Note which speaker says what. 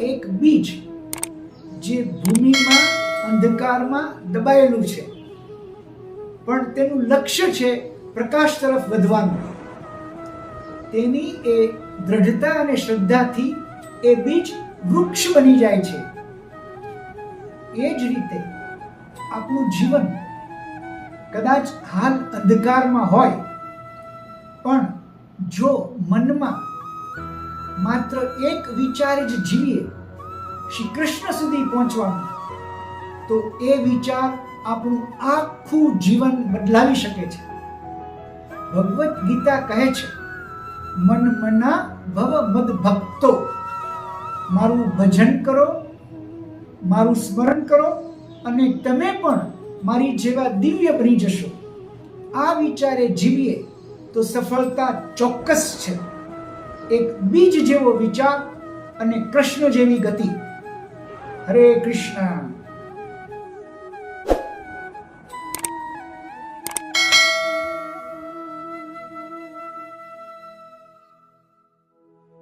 Speaker 1: એક બીજ જે ભૂમિમાં, અંધકારમાં દબાયેલું છે. પણ તેનું લક્ષ્ય છે પ્રકાશ તરફ વધવાનું. તેની એ દ્રઢતા અને શ્રદ્ધાથી એ બીજ વૃક્ષ બની જાય છે. એ જ રીતે આપણું જીવન કદાચ હાલ અંધકારમાં હોય, પણ જો મનમાં માત્ર એક વિચાર જ જીવીએ શ્રી કૃષ્ણ સુધી પહોંચવાનું. તો એ વિચાર આપણું આખું જીવન બદલાવી શકે છે. ભગવદ્ ગીતા કહે છે, મન મના ભવ મદ ભક્તો. મારું ભજન કરો, મારું સ્મરણ કરો અને તમે પણ મારી જેવા દિવ્ય બની જશો. આ વિચારે જીવીએ તો સફળતા ચોક્કસ છે. એક બીજ જેવો વિચાર અને કૃષ્ણ જેવી ગતિ. હરે કૃષ્ણ.